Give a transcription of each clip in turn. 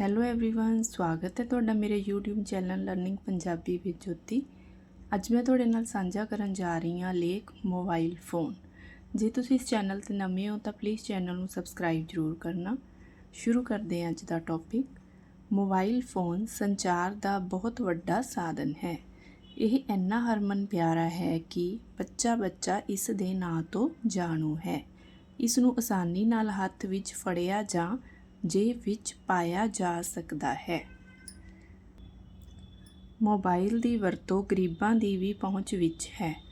Hello everyone ਸਵਾਗਤ ਹੈ ਤੁਹਾਡਾ ਮੇਰੇ YouTube ਚੈਨਲ ਲਰਨਿੰਗ ਪੰਜਾਬੀ ਵਿੱਚ ਜੋਤੀ ਅੱਜ ਮੈਂ ਤੁਹਾਡੇ ਨਾਲ ਸਾਂਝਾ ਕਰਨ ਜਾ ਰਹੀ ਹਾਂ ਲੇਖ ਮੋਬਾਈਲ ਫੋਨ ਜੇ ਤੁਸੀਂ ਇਸ ਚੈਨਲ ਤੇ ਨਵੇਂ ਹੋ ਤਾਂ ਪਲੀਜ਼ ਚੈਨਲ ਨੂੰ ਸਬਸਕ੍ਰਾਈਬ ਜ਼ਰੂਰ ਕਰਨਾ ਸ਼ੁਰੂ ਕਰਦੇ ਹਾਂ ਅੱਜ ਦਾ ਟੌਪਿਕ ਮੋਬਾਈਲ ਫੋਨ ਸੰਚਾਰ ਦਾ ਬਹੁਤ ਵੱਡਾ ਸਾਧਨ ਹੈ ਇਹ ਇੰਨਾ ਹਰਮਨ ਪਿਆਰਾ ਹੈ ਕਿ ਬੱਚਾ ਬੱਚਾ ਇਸ ਦੇ ਨਾਂ ਤੋਂ ਜਾਣੂ ਹੈ ਇਸ ਨੂੰ ਆਸਾਨੀ ਨਾਲ ਹੱਥ ਵਿੱਚ ਫੜਿਆ ਜਾਂ ਜੇਬ ਵਿੱਚ ਪਾਇਆ ਜਾ ਸਕਦਾ ਹੈ। ਮੋਬਾਈਲ ਦੀ ਵਰਤੋਂ ਗਰੀਬਾਂ ਦੀ ਵੀ ਪਹੁੰਚ ਵਿੱਚ ਹੈ।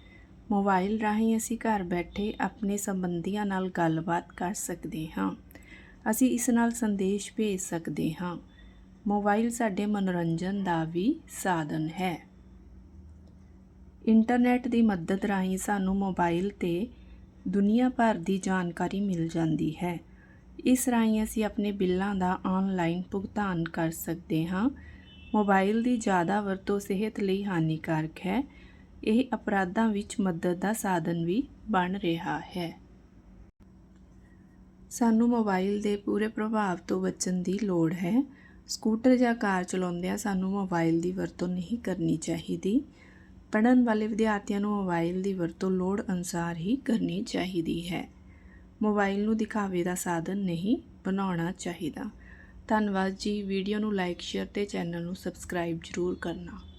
ਮੋਬਾਈਲ ਰਾਹੀਂ ਅਸੀਂ ਘਰ ਬੈਠੇ ਆਪਣੇ ਸੰਬੰਧੀਆਂ ਨਾਲ ਗੱਲਬਾਤ ਕਰ ਸਕਦੇ ਹਾਂ। ਅਸੀਂ ਇਸ ਨਾਲ ਸੰਦੇਸ਼ ਭੇਜ ਸਕਦੇ ਹਾਂ। ਮੋਬਾਈਲ ਸਾਡੇ ਮਨੋਰੰਜਨ ਦਾ ਵੀ ਸਾਧਨ ਹੈ। ਇੰਟਰਨੈਟ ਦੀ ਮਦਦ ਰਾਹੀਂ ਸਾਨੂੰ ਮੋਬਾਈਲ ਤੇ ਦੁਨੀਆ ਭਰ ਦੀ ਜਾਣਕਾਰੀ ਮਿਲ ਜਾਂਦੀ ਹੈ। ਇਸ ਰਾਹੀਂ ਅਸੀਂ ਆਪਣੇ ਬਿੱਲਾਂ ਦਾ ਆਨਲਾਈਨ ਭੁਗਤਾਨ ਕਰ ਸਕਦੇ ਹਾਂ। ਮੋਬਾਈਲ ਦੀ ਜ਼ਿਆਦਾ ਵਰਤੋਂ ਸਿਹਤ ਲਈ ਹਾਨੀਕਾਰਕ ਹੈ। ਇਹ ਅਪਰਾਧਾਂ ਵਿੱਚ ਮਦਦ ਦਾ ਸਾਧਨ ਵੀ ਬਣ ਰਿਹਾ ਹੈ। ਸਾਨੂੰ ਮੋਬਾਈਲ ਦੇ ਪੂਰੇ ਪ੍ਰਭਾਵ ਤੋਂ ਬਚਣ ਦੀ ਲੋੜ ਹੈ। ਸਕੂਟਰ ਜਾਂ ਕਾਰ ਚਲਾਉਂਦਿਆਂ ਸਾਨੂੰ ਮੋਬਾਈਲ ਦੀ ਵਰਤੋਂ ਨਹੀਂ ਕਰਨੀ ਚਾਹੀਦੀ। ਪੜ੍ਹਨ ਵਾਲੇ ਵਿਦਿਆਰਥੀਆਂ ਨੂੰ ਮੋਬਾਈਲ ਦੀ ਵਰਤੋਂ ਲੋੜ ਅਨੁਸਾਰ ਹੀ ਕਰਨੀ ਚਾਹੀਦੀ ਹੈ। ਮੋਬਾਈਲ ਨੂੰ ਦਿਖਾਵੇ ਦਾ ਸਾਧਨ ਨਹੀਂ ਬਣਾਉਣਾ ਚਾਹੀਦਾ। ਧੰਨਵਾਦ ਜੀ। ਵੀਡੀਓ ਨੂੰ ਲਾਈਕ, ਸ਼ੇਅਰ ਤੇ ਚੈਨਲ ਨੂੰ ਸਬਸਕ੍ਰਾਈਬ ਜ਼ਰੂਰ ਕਰਨਾ।